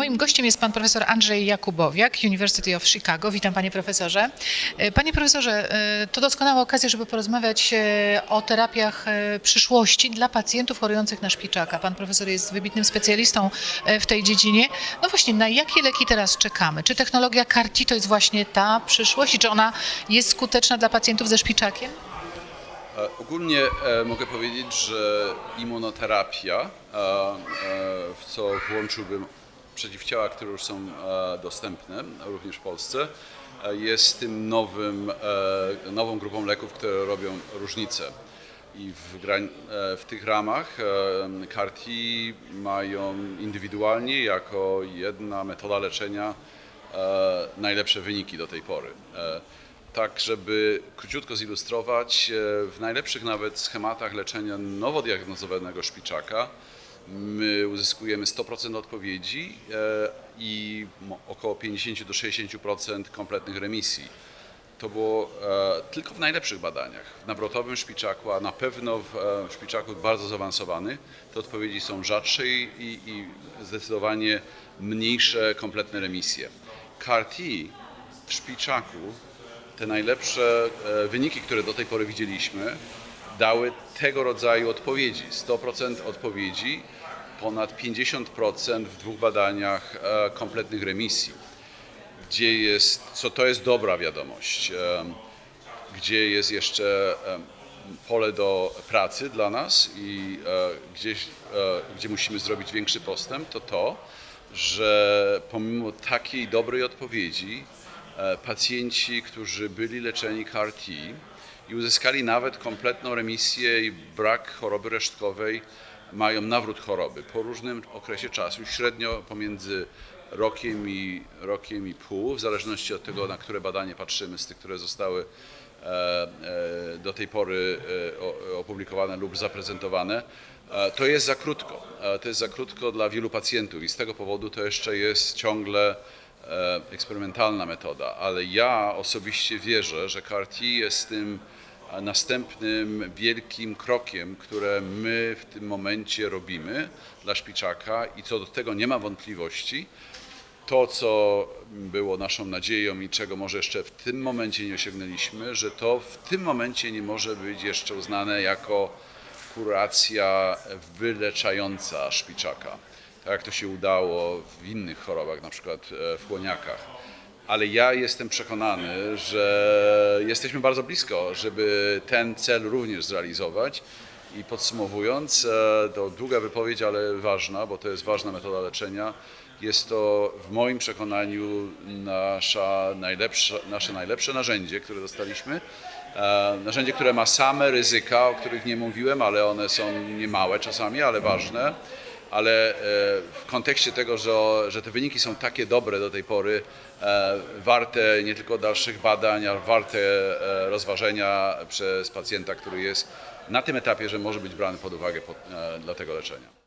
Moim gościem jest pan profesor Andrzej Jakubowiak, University of Chicago. Witam panie profesorze. E, Panie profesorze, e, to doskonała okazja, żeby porozmawiać e, o terapiach przyszłości dla pacjentów chorujących na szpiczaka. Pan profesor jest wybitnym specjalistą w tej dziedzinie. No właśnie, na jakie leki teraz czekamy? Czy technologia CAR-T to jest właśnie ta przyszłość i czy ona jest skuteczna dla pacjentów ze szpiczakiem? E, Ogólnie e, mogę powiedzieć, że immunoterapia, e, w co włączyłbym przeciwciała, które już są dostępne również w Polsce, jest tym nowym, nową grupą leków, które robią różnicę. I w, w tych ramach CAR-T mają indywidualnie jako jedna metoda leczenia najlepsze wyniki do tej pory. Tak, żeby króciutko zilustrować, e, w najlepszych nawet schematach leczenia nowodiagnozowanego szpiczaka my uzyskujemy 100% odpowiedzi e, i około 50 do 60% kompletnych remisji. To było e, tylko w najlepszych badaniach. W nawrotowym szpiczaku, a na pewno w szpiczaku bardzo zaawansowanych, te odpowiedzi są rzadsze i, i zdecydowanie mniejsze kompletne remisje. CAR-T w szpiczaku te najlepsze e, wyniki, które do tej pory widzieliśmy, dały tego rodzaju odpowiedzi. 100% odpowiedzi, ponad 50% w dwóch badaniach e, kompletnych remisji. Gdzie jest, co to jest dobra wiadomość, em, gdzie jest jeszcze pole do pracy dla nas i e, gdzieś, e, gdzie musimy zrobić większy postęp, to to, że pomimo takiej dobrej odpowiedzi e, pacjenci, którzy byli leczeni CAR-T i uzyskali nawet kompletną remisję i brak choroby resztkowej, mają nawrót choroby po różnym okresie czasu, średnio pomiędzy rokiem i rokiem i pół, w zależności od tego, na które badanie patrzymy, z tych, które zostały e, e, do tej pory e, opublikowane lub zaprezentowane, e, to jest za krótko. E, To jest za krótko dla wielu pacjentów i z tego powodu to jeszcze jest ciągle e, eksperymentalna metoda, ale ja osobiście wierzę, że CAR-T jest tym e, następnym wielkim krokiem, które my w tym momencie robimy dla szpiczaka i co do tego nie ma wątpliwości, to, co było naszą nadzieją i czego może jeszcze w tym momencie nie osiągnęliśmy, że to w tym momencie nie może być jeszcze uznane jako kuracja wyleczająca szpiczaka. Tak jak to się udało w innych chorobach, na przykład e, w chłoniakach. Ale ja jestem przekonany, że jesteśmy bardzo blisko, żeby ten cel również zrealizować. I podsumowując, e, to długa wypowiedź, ale ważna, bo to jest ważna metoda leczenia. Jest to w moim przekonaniu nasza najlepsza, nasze najlepsze narzędzie, które dostaliśmy. E, Narzędzie, które ma same ryzyka, o których nie mówiłem, ale one są niemałe czasami, ale ważne. Ale e, w kontekście tego, że, że te wyniki są takie dobre do tej pory, e, warte nie tylko dalszych badań, ale warte e, rozważenia przez pacjenta, który jest na tym etapie, że może być brany pod uwagę dla tego leczenia.